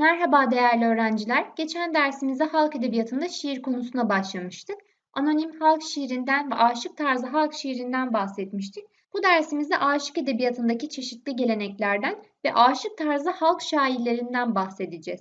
Merhaba değerli öğrenciler. Geçen dersimizde halk edebiyatında şiir konusuna başlamıştık. Anonim halk şiirinden ve aşık tarzı halk şiirinden bahsetmiştik. Bu dersimizde aşık edebiyatındaki çeşitli geleneklerden ve aşık tarzı halk şairlerinden bahsedeceğiz.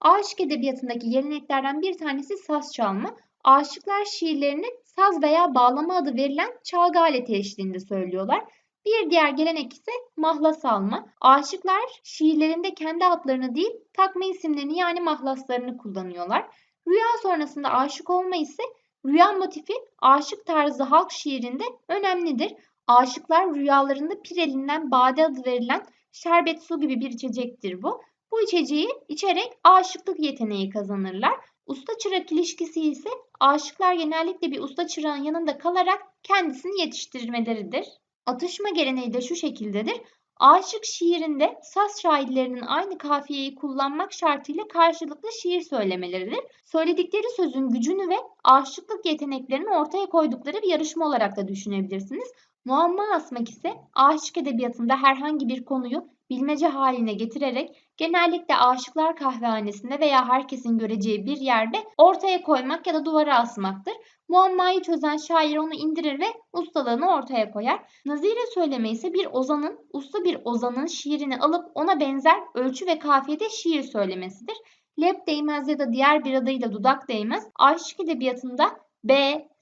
Aşık edebiyatındaki geleneklerden bir tanesi saz çalma. Aşıklar şiirlerini saz veya bağlama adı verilen çalgı aleti eşliğinde söylüyorlar. Bir diğer gelenek ise mahlas alma. Aşıklar şiirlerinde kendi adlarını değil takma isimlerini yani mahlaslarını kullanıyorlar. Rüya sonrasında aşık olma ise rüya motifi aşık tarzı halk şiirinde önemlidir. Aşıklar rüyalarında pirelinden bade adı verilen şerbet su gibi bir içecektir bu. Bu içeceği içerek aşıklık yeteneği kazanırlar. Usta çırak ilişkisi ise aşıklar genellikle bir usta çırağın yanında kalarak kendisini yetiştirmeleridir. Atışma geleneği de şu şekildedir. Aşık şiirinde saz şairlerinin aynı kafiyeyi kullanmak şartıyla karşılıklı şiir söylemeleridir. Söyledikleri sözün gücünü ve aşıklık yeteneklerini ortaya koydukları bir yarışma olarak da düşünebilirsiniz. Muamma asmak ise aşık edebiyatında herhangi bir konuyu bilmece haline getirerek genellikle aşıklar kahvehanesinde veya herkesin göreceği bir yerde ortaya koymak ya da duvara asmaktır. Muammayı çözen şair onu indirir ve ustalığını ortaya koyar. Nazire söyleme ise bir ozanın, usta bir ozanın şiirini alıp ona benzer ölçü ve kafiyede şiir söylemesidir. Lep değmez ya da diğer bir adıyla dudak değmez. Aşık edebiyatında B,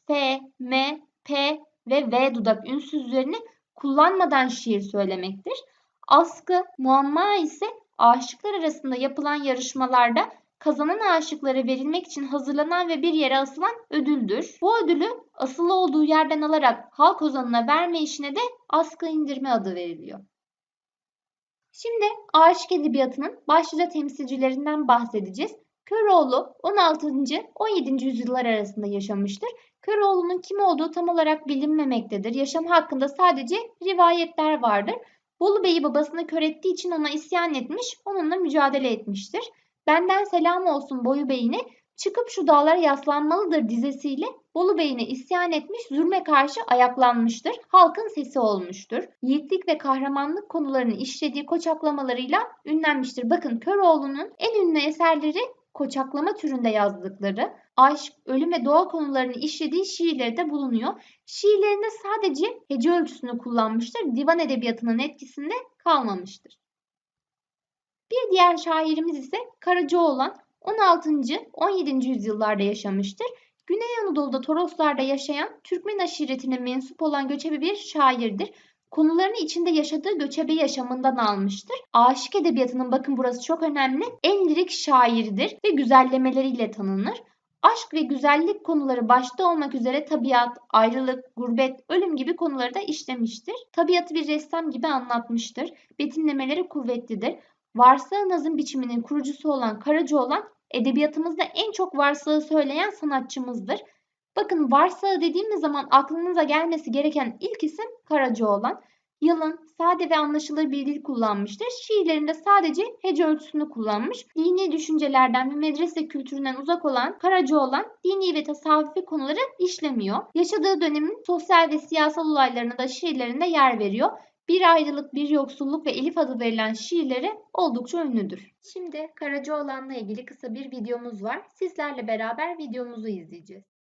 F, M, P ve V dudak ünsüzlerini kullanmadan şiir söylemektir. Askı, muamma ise aşıklar arasında yapılan yarışmalarda kazanan aşıklara verilmek için hazırlanan ve bir yere asılan ödüldür. Bu ödülü asılı olduğu yerden alarak halk ozanına verme işine de askı indirme adı veriliyor. Şimdi aşık edebiyatının başlıca temsilcilerinden bahsedeceğiz. Köroğlu 16. 17. yüzyıllar arasında yaşamıştır. Köroğlu'nun kim olduğu tam olarak bilinmemektedir. Yaşam hakkında sadece rivayetler vardır. Bolu Bey'i babasına kör ettiği için ona isyan etmiş, onunla mücadele etmiştir. Benden selam olsun Boyu Bey'ine çıkıp şu dağlara yaslanmalıdır dizesiyle Bolu Bey'ine isyan etmiş, zulme karşı ayaklanmıştır. Halkın sesi olmuştur. Yiğitlik ve kahramanlık konularını işlediği koçaklamalarıyla ünlenmiştir. Bakın Köroğlu'nun en ünlü eserleri koçaklama türünde yazdıkları, aşk, ölüm ve doğa konularını işlediği şiirleri de bulunuyor. Şiirlerinde sadece hece ölçüsünü kullanmıştır. Divan edebiyatının etkisinde kalmamıştır. Bir diğer şairimiz ise Karacaoğlan 16. 17. yüzyıllarda yaşamıştır. Güney Anadolu'da Toroslar'da yaşayan Türkmen aşiretine mensup olan göçebe bir şairdir. Konularını içinde yaşadığı göçebe yaşamından almıştır. Aşık edebiyatının bakın burası çok önemli. En lirik şairidir ve güzellemeleriyle tanınır. Aşk ve güzellik konuları başta olmak üzere tabiat, ayrılık, gurbet, ölüm gibi konuları da işlemiştir. Tabiatı bir ressam gibi anlatmıştır. Betimlemeleri kuvvetlidir. Varsağ nazım biçiminin kurucusu olan Karacaoğlan edebiyatımızda en çok varsağı söyleyen sanatçımızdır. Bakın varsağı dediğimiz zaman aklınıza gelmesi gereken ilk isim Karacaoğlan. Yalın, sade ve anlaşılır bir dil kullanmıştır. Şiirlerinde sadece hece ölçüsünü kullanmış. Dini düşüncelerden ve medrese kültüründen uzak olan Karacaoğlan dini ve tasavvufi konuları işlemiyor. Yaşadığı dönemin sosyal ve siyasal olaylarına da şiirlerinde yer veriyor. Bir ayrılık, bir yoksulluk ve Elif adı verilen şiirleri oldukça ünlüdür. Şimdi Karacaoğlan'la ilgili kısa bir videomuz var. Sizlerle beraber videomuzu izleyeceğiz.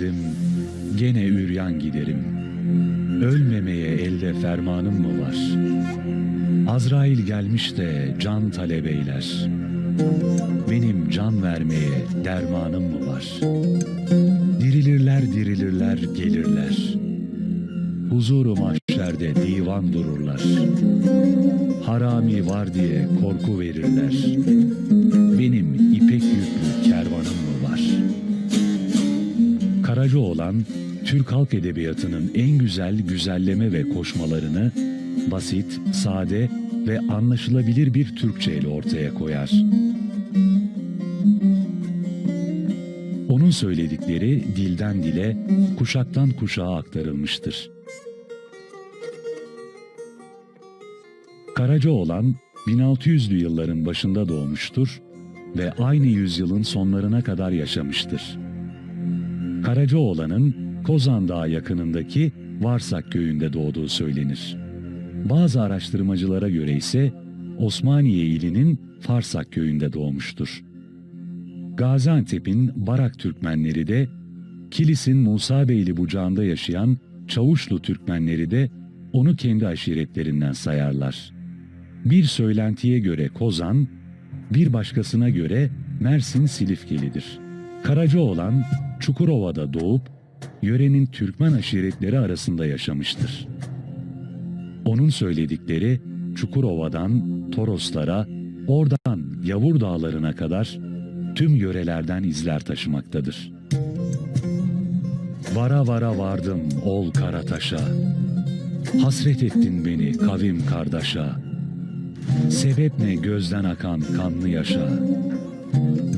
Geldim, gene üryan giderim. Ölmemeye elde fermanım mı var? Azrail gelmiş de can talebeyler. Benim can vermeye dermanım mı var? Dirilirler dirilirler gelirler. Huzuru mahşerde divan dururlar. Harami var diye korku verirler. Benim ipek yüklü kervanım mı var?'' Karacaoğlan, Türk halk edebiyatının en güzel güzelleme ve koşmalarını basit, sade ve anlaşılabilir bir Türkçe ile ortaya koyar. Onun söyledikleri dilden dile, kuşaktan kuşağa aktarılmıştır. Karacaoğlan 1600'lü yılların başında doğmuştur ve aynı yüzyılın sonlarına kadar yaşamıştır. Karacaoğlan'ın Kozan Dağı yakınındaki Varsak köyünde doğduğu söylenir. Bazı araştırmacılara göre ise Osmaniye ilinin Farsak köyünde doğmuştur. Gaziantep'in Barak Türkmenleri de, Kilis'in Musa Beyli bucağında yaşayan Çavuşlu Türkmenleri de onu kendi aşiretlerinden sayarlar. Bir söylentiye göre Kozan, bir başkasına göre Mersin Silifkelidir. Karacaoğlan, Çukurova'da doğup, yörenin Türkmen aşiretleri arasında yaşamıştır. Onun söyledikleri Çukurova'dan Toroslara, oradan Yavur Dağları'na kadar tüm yörelerden izler taşımaktadır. Vara vara vardım ol Karataş'a, hasret ettin beni kavim kardeşa, sebep ne gözden akan kanlı yaşa,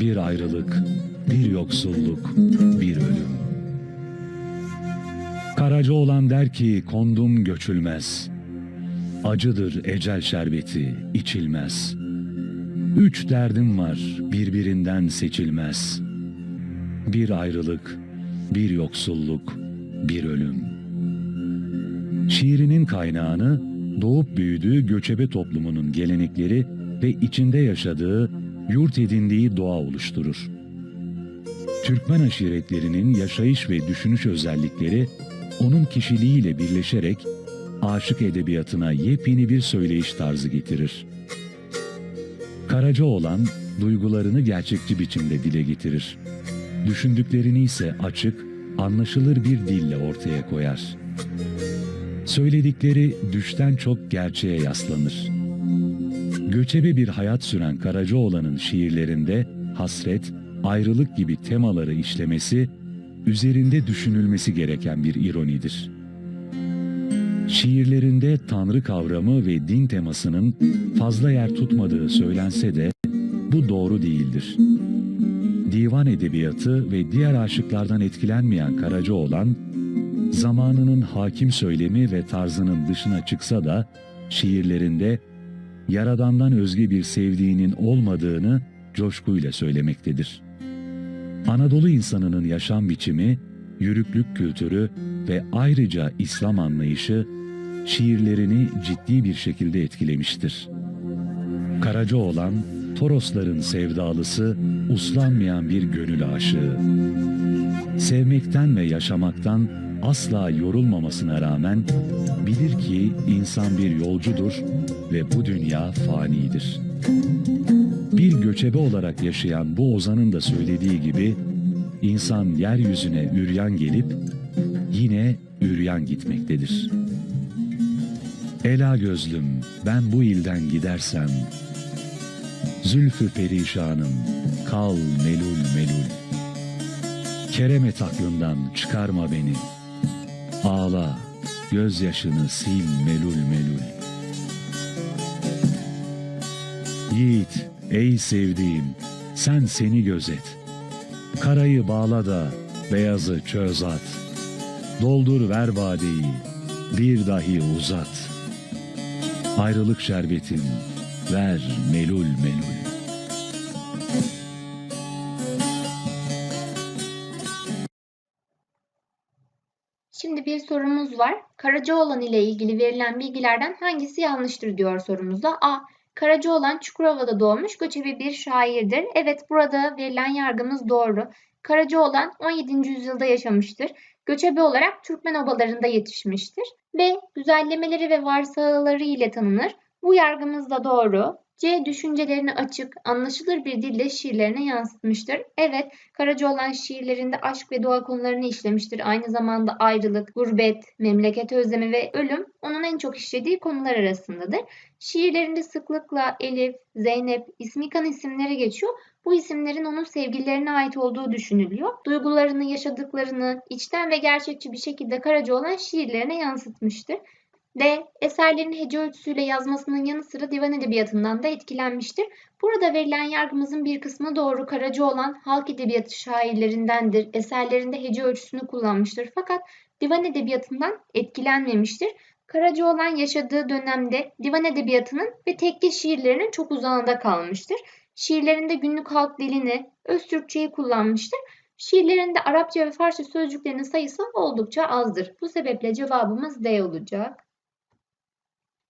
bir ayrılık, bir yoksulluk, bir ölüm. Karaca olan der ki kondum göçülmez. Acıdır ecel şerbeti içilmez. Üç derdim var birbirinden seçilmez. Bir ayrılık, bir yoksulluk, bir ölüm. Şiirinin kaynağını doğup büyüdüğü göçebe toplumunun gelenekleri ve içinde yaşadığı, yurt edindiği doğa oluşturur. Türkmen aşiretlerinin yaşayış ve düşünüş özellikleri onun kişiliğiyle birleşerek aşık edebiyatına yepyeni bir söyleyiş tarzı getirir. Karaca olan duygularını gerçekçi biçimde dile getirir. Düşündüklerini ise açık, anlaşılır bir dille ortaya koyar. Söyledikleri düşten çok gerçeğe yaslanır. Göçebe bir hayat süren Karacaoğlan'ın şiirlerinde hasret, ayrılık gibi temaları işlemesi, üzerinde düşünülmesi gereken bir ironidir. Şiirlerinde tanrı kavramı ve din temasının fazla yer tutmadığı söylense de bu doğru değildir. Divan edebiyatı ve diğer aşıklardan etkilenmeyen Karacaoğlan, zamanının hakim söylemi ve tarzının dışına çıksa da şiirlerinde Yaradan'dan özge bir sevdiğinin olmadığını coşkuyla söylemektedir. Anadolu insanının yaşam biçimi, yürüklük kültürü ve ayrıca İslam anlayışı şiirlerini ciddi bir şekilde etkilemiştir. Karacaoğlan, Torosların sevdalısı, uslanmayan bir gönül aşığı. Sevmekten ve yaşamaktan asla yorulmamasına rağmen bilir ki insan bir yolcudur ve bu dünya fanidir. Bir göçebe olarak yaşayan bu ozanın da söylediği gibi insan yeryüzüne üryan gelip yine üryan gitmektedir. Ela gözlüm ben bu ilden gidersem Zülfü perişanım kal melul melul Keremet aklından çıkarma beni Ağla gözyaşını sil melul melul Yiğit ey sevdiğim sen seni gözet Karayı bağla da beyazı çöz at Doldur ver vadeyi bir dahi uzat Ayrılık şerbetin ver melul melul Şimdi bir sorumuz var. Karacaoğlan ile ilgili verilen bilgilerden hangisi yanlıştır diyor sorumuzda. A. Karacaoğlan Çukurova'da doğmuş göçebe bir şairdir. Evet burada verilen yargımız doğru. Karacaoğlan 17. yüzyılda yaşamıştır. Göçebe olarak Türkmen obalarında yetişmiştir. B. Güzellemeleri ve varsağıları ile tanınır. Bu yargımız da doğru. C. Düşüncelerini açık, anlaşılır bir dille şiirlerine yansıtmıştır. Evet, Karacaoğlan şiirlerinde aşk ve doğa konularını işlemiştir. Aynı zamanda ayrılık, gurbet, memleket özlemi ve ölüm onun en çok işlediği konular arasındadır. Şiirlerinde sıklıkla Elif, Zeynep, İsmikan isimleri geçiyor. Bu isimlerin onun sevgililerine ait olduğu düşünülüyor. Duygularını, yaşadıklarını içten ve gerçekçi bir şekilde Karacaoğlan şiirlerine yansıtmıştır. D. Eserlerini hece ölçüsüyle yazmasının yanı sıra divan edebiyatından da etkilenmiştir. Burada verilen yargımızın bir kısmı doğru. Karacaoğlan halk edebiyatı şairlerindendir. Eserlerinde hece ölçüsünü kullanmıştır. Fakat divan edebiyatından etkilenmemiştir. Karacaoğlan yaşadığı dönemde divan edebiyatının ve tekke şiirlerinin çok uzağında kalmıştır. Şiirlerinde günlük halk dilini, öz Türkçeyi kullanmıştır. Şiirlerinde Arapça ve Farsça sözcüklerinin sayısı oldukça azdır. Bu sebeple cevabımız D olacak.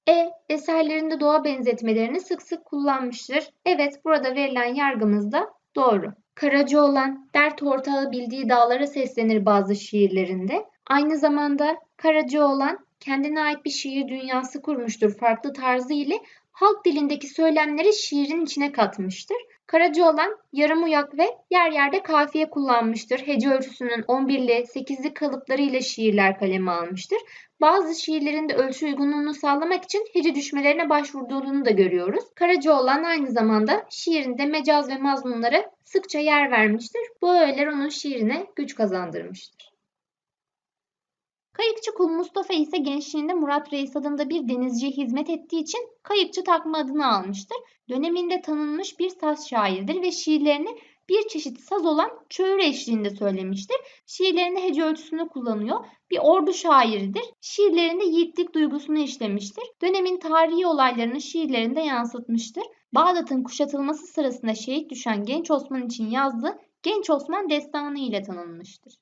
E. Eserlerinde doğa benzetmelerini sık sık kullanmıştır. Evet, burada verilen yargımız da doğru. Karacaoğlan, dert ortağı bildiği dağlara seslenir bazı şiirlerinde. Aynı zamanda Karacaoğlan kendine ait bir şiir dünyası kurmuştur farklı tarzı ile halk dilindeki söylemleri şiirin içine katmıştır. Karacaoğlan yarım uyak ve yer yerde kafiye kullanmıştır. Hece ölçüsünün 11'li, 8'li kalıpları ile şiirler kaleme almıştır. Bazı şiirlerinde ölçü uygunluğunu sağlamak için hece düşmelerine başvurduğunu da görüyoruz. Karacaoğlan aynı zamanda şiirinde mecaz ve mazmunlara sıkça yer vermiştir. Bu öğeler onun şiirine güç kazandırmıştır. Kayıkçı Kul Mustafa ise gençliğinde Murat Reis adında bir denizciye hizmet ettiği için kayıkçı takma adını almıştır. Döneminde tanınmış bir saz şairdir ve şiirlerini bir çeşit saz olan çöğür eşliğinde söylemiştir. Şiirlerinde hece ölçüsünü kullanıyor. Bir ordu şairidir. Şiirlerinde yiğitlik duygusunu işlemiştir. Dönemin tarihi olaylarını şiirlerinde yansıtmıştır. Bağdat'ın kuşatılması sırasında şehit düşen Genç Osman için yazdığı Genç Osman Destanı ile tanınmıştır.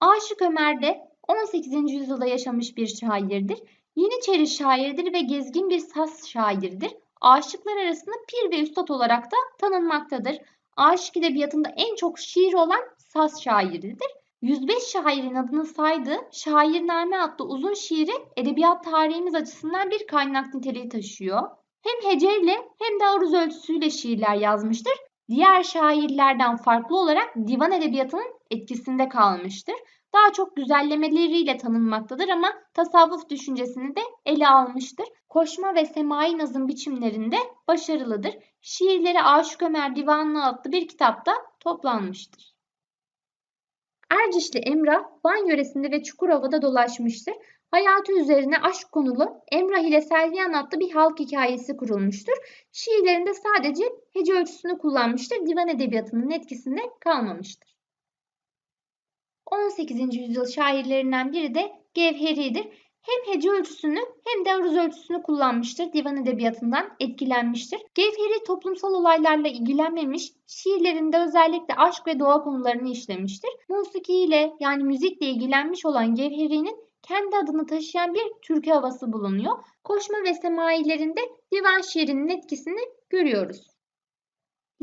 Aşık Ömer de 18. yüzyılda yaşamış bir şairdir. Yeniçeri şairidir ve gezgin bir saz şairidir. Aşıklar arasında pir ve üstad olarak da tanınmaktadır. Aşık edebiyatında en çok şiir olan saz şairidir. 105 şairin adını saydığı Şairname adlı uzun şiiri edebiyat tarihimiz açısından bir kaynak niteliği taşıyor. Hem heceyle hem de aruz ölçüsüyle şiirler yazmıştır. Diğer şairlerden farklı olarak divan edebiyatının etkisinde kalmıştır. Daha çok güzellemeleriyle tanınmaktadır ama tasavvuf düşüncesini de ele almıştır. Koşma ve semai nazım biçimlerinde başarılıdır. Şiirleri Aşık Ömer Divanlığı adlı bir kitapta toplanmıştır. Ercişli Emrah, Van yöresinde ve Çukurova'da dolaşmıştır. Hayatı üzerine aşk konulu Emrah ile Selviyan adlı bir halk hikayesi kurulmuştur. Şiirlerinde sadece hece ölçüsünü kullanmıştır. Divan edebiyatının etkisinde kalmamıştır. 18. yüzyıl şairlerinden biri de Gevheri'dir. Hem hece ölçüsünü hem de aruz ölçüsünü kullanmıştır. Divan edebiyatından etkilenmiştir. Gevheri toplumsal olaylarla ilgilenmemiş, şiirlerinde özellikle aşk ve doğa konularını işlemiştir. Musiki ile yani müzikle ilgilenmiş olan Gevheri'nin kendi adını taşıyan bir türkü havası bulunuyor. Koşma ve semailerinde divan şiirinin etkisini görüyoruz.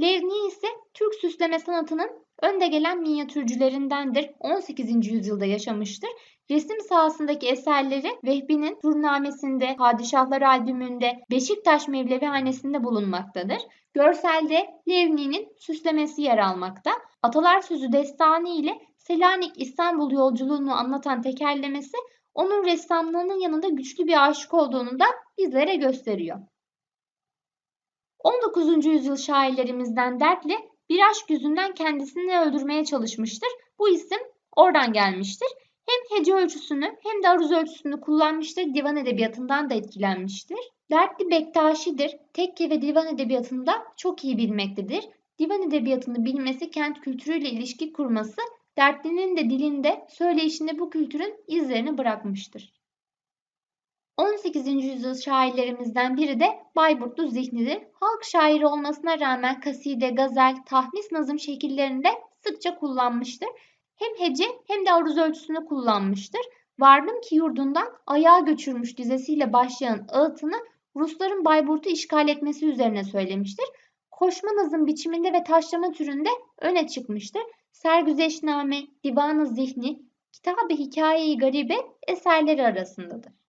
Levni ise Türk süsleme sanatının önde gelen minyatürcülerindendir. 18. yüzyılda yaşamıştır. Resim sahasındaki eserleri Vehbi'nin Turnamesinde, Padişahlar albümünde, Beşiktaş Mevlevihanesi'nde bulunmaktadır. Görselde Levni'nin süslemesi yer almakta. Atalar Sözü destanı ile Selanik İstanbul yolculuğunu anlatan tekerlemesi onun ressamlığının yanında güçlü bir aşık olduğunu da bizlere gösteriyor. 19. yüzyıl şairlerimizden Dertli bir aşk yüzünden kendisini öldürmeye çalışmıştır. Bu isim oradan gelmiştir. Hem hece ölçüsünü hem de aruz ölçüsünü kullanmıştır. Divan edebiyatından da etkilenmiştir. Dertli Bektaşi'dir. Tekke ve divan edebiyatında çok iyi bilmektedir. Divan edebiyatını bilmesi, kent kültürüyle ilişki kurması, Dertli'nin de dilinde, söyleyişinde bu kültürün izlerini bırakmıştır. 18. yüzyıl şairlerimizden biri de Bayburtlu Zihni'dir. Halk şairi olmasına rağmen kaside, gazel, tahmis nazım şekillerinde sıkça kullanmıştır. Hem hece hem de aruz ölçüsünü kullanmıştır. Vardım ki yurdundan ayağa göçürmüş dizesiyle başlayan ağıtını Rusların Bayburt'u işgal etmesi üzerine söylemiştir. Koşma nazım biçiminde ve taşlama türünde öne çıkmıştır. Sergüzeşname, Divan-ı Zihni, Kitab-ı Hikaye-i Garibe eserleri arasındadır.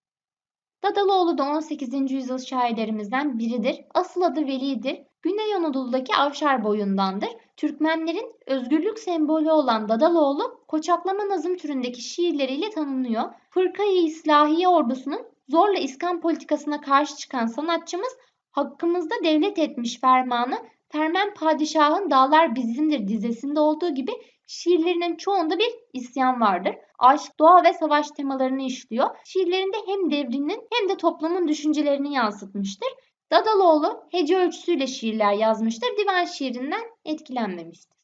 Dadaloğlu da 18. yüzyıl şairlerimizden biridir. Asıl adı Veli'dir. Güney Anadolu'daki Avşar boyundandır. Türkmenlerin özgürlük sembolü olan Dadaloğlu, koçaklama nazım türündeki şiirleriyle tanınıyor. Fırkayı İslahiye ordusunun zorla iskan politikasına karşı çıkan sanatçımız hakkımızda devlet etmiş fermanı Termen Padişah'ın Dağlar Bizimdir dizesinde olduğu gibi şiirlerinin çoğunda bir isyan vardır. Aşk, doğa ve savaş temalarını işliyor. Şiirlerinde hem devrinin hem de toplumun düşüncelerini yansıtmıştır. Dadaloğlu hece ölçüsüyle şiirler yazmıştır. Divan şiirinden etkilenmemiştir.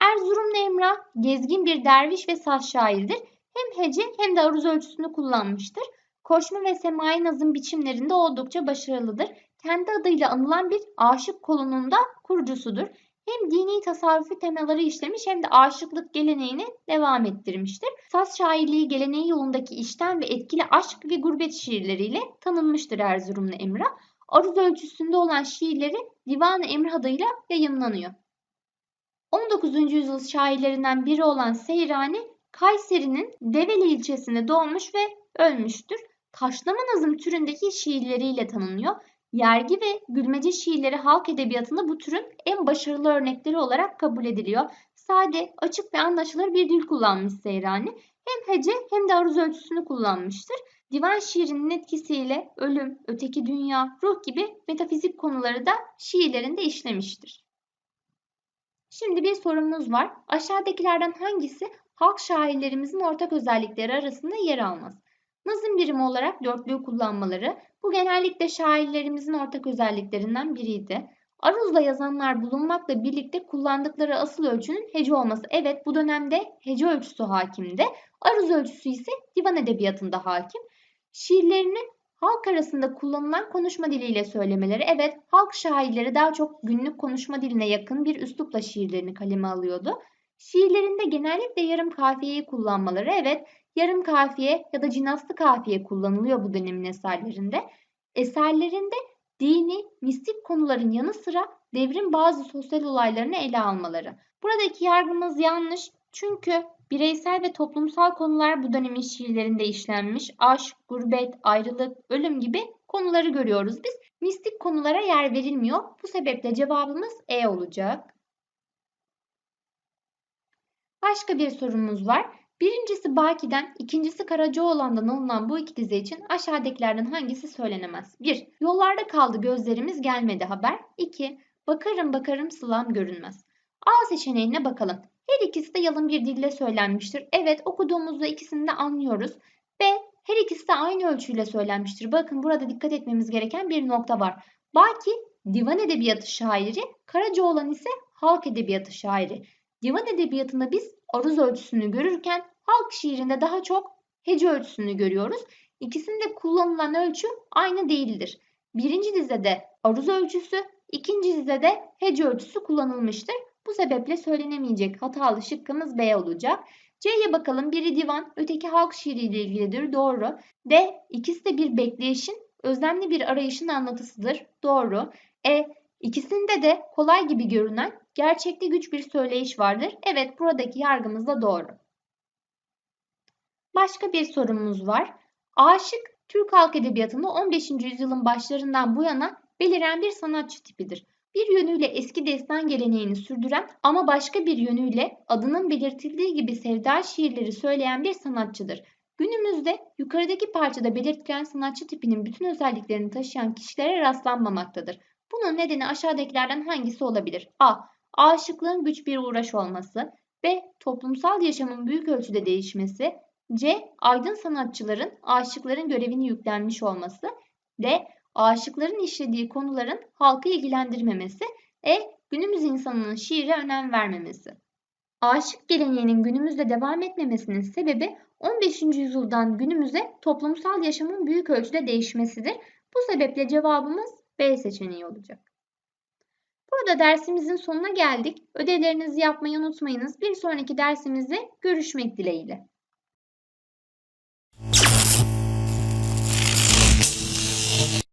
Erzurumlu Emrah gezgin bir derviş ve saz şairidir. Hem hece hem de aruz ölçüsünü kullanmıştır. Koşma ve semai nazım biçimlerinde oldukça başarılıdır. Kendi adıyla anılan bir aşık kolunun da kurucusudur. Hem dini tasavvufi temaları işlemiş hem de aşıklık geleneğini devam ettirmiştir. Saz şairliği geleneği yolundaki işten ve etkili aşk ve gurbet şiirleriyle tanınmıştır Erzurumlu Emrah. Aruz ölçüsünde olan şiirleri Divan-ı Emrah adıyla yayımlanıyor. 19. yüzyıl şairlerinden biri olan Seyrani, Kayseri'nin Develi ilçesinde doğmuş ve ölmüştür. Taşlama nazım türündeki şiirleriyle tanınıyor. Yergi ve gülmece şiirleri halk edebiyatında bu türün en başarılı örnekleri olarak kabul ediliyor. Sade, açık ve anlaşılır bir dil kullanmış Seyrani. Hem hece hem de aruz ölçüsünü kullanmıştır. Divan şiirinin etkisiyle ölüm, öteki dünya, ruh gibi metafizik konuları da şiirlerinde işlemiştir. Şimdi bir sorumuz var. Aşağıdakilerden hangisi halk şairlerimizin ortak özellikleri arasında yer almaz? Nazım birimi olarak dörtlüğü kullanmaları bu genellikle şairlerimizin ortak özelliklerinden biriydi. Aruz'la yazanlar bulunmakla birlikte kullandıkları asıl ölçünün hece olması. Evet bu dönemde hece ölçüsü hakimdi. Aruz ölçüsü ise divan edebiyatında hakim. Şiirlerini halk arasında kullanılan konuşma diliyle söylemeleri. Evet halk şairleri daha çok günlük konuşma diline yakın bir üslupla şiirlerini kaleme alıyordu. Şiirlerinde genellikle yarım kafiyeyi kullanmaları. Evet yarım kafiye ya da cinaslı kafiye kullanılıyor bu dönemin eserlerinde. Eserlerinde dini, mistik konuların yanı sıra devrin bazı sosyal olaylarını ele almaları. Buradaki yargımız yanlış çünkü bireysel ve toplumsal konular bu dönemin şiirlerinde işlenmiş. Aşk, gurbet, ayrılık, ölüm gibi konuları görüyoruz biz. Mistik konulara yer verilmiyor. Bu sebeple cevabımız E olacak. Başka bir sorumuz var. Birincisi Baki'den, ikincisi Karacaoğlan'dan alınan bu iki dize için aşağıdakilerden hangisi söylenemez? 1. Yollarda kaldı gözlerimiz gelmedi haber. 2. Bakarım bakarım sılam görünmez. A seçeneğine bakalım. Her ikisi de yalın bir dille söylenmiştir. Evet okuduğumuzda ikisini de anlıyoruz. B. Her ikisi de aynı ölçüyle söylenmiştir. Bakın burada dikkat etmemiz gereken bir nokta var. Baki divan edebiyatı şairi, Karacaoğlan ise halk edebiyatı şairi. Divan edebiyatında biz aruz ölçüsünü görürken halk şiirinde daha çok hece ölçüsünü görüyoruz. İkisinde kullanılan ölçü aynı değildir. Birinci dizede aruz ölçüsü, ikinci dizede hece ölçüsü kullanılmıştır. Bu sebeple söylenemeyecek hatalı şıkkımız B olacak. C'ye bakalım. Biri divan, öteki halk şiiriyle ilgilidir. Doğru. D. ikisi de bir bekleyişin, özlemli bir arayışın anlatısıdır. Doğru. E. ikisinde de kolay gibi görünen gerçekte güç bir söyleyiş vardır. Evet buradaki yargımız da doğru. Başka bir sorumuz var. Aşık Türk halk edebiyatında 15. yüzyılın başlarından bu yana beliren bir sanatçı tipidir. Bir yönüyle eski destan geleneğini sürdüren ama başka bir yönüyle adının belirtildiği gibi sevda şiirleri söyleyen bir sanatçıdır. Günümüzde yukarıdaki parçada belirtilen sanatçı tipinin bütün özelliklerini taşıyan kişilere rastlanmamaktadır. Bunun nedeni aşağıdakilerden hangisi olabilir? A. Aşıklığın güç bir uğraş olması. B. Toplumsal yaşamın büyük ölçüde değişmesi. C. Aydın sanatçıların aşıkların görevini yüklenmiş olması. D. Aşıkların işlediği konuların halkı ilgilendirmemesi. E. Günümüz insanının şiire önem vermemesi. Aşık geleneğinin günümüzde devam etmemesinin sebebi 15. yüzyıldan günümüze toplumsal yaşamın büyük ölçüde değişmesidir. Bu sebeple cevabımız B seçeneği olacak. Burada dersimizin sonuna geldik. Ödevlerinizi yapmayı unutmayınız. Bir sonraki dersimizde görüşmek dileğiyle.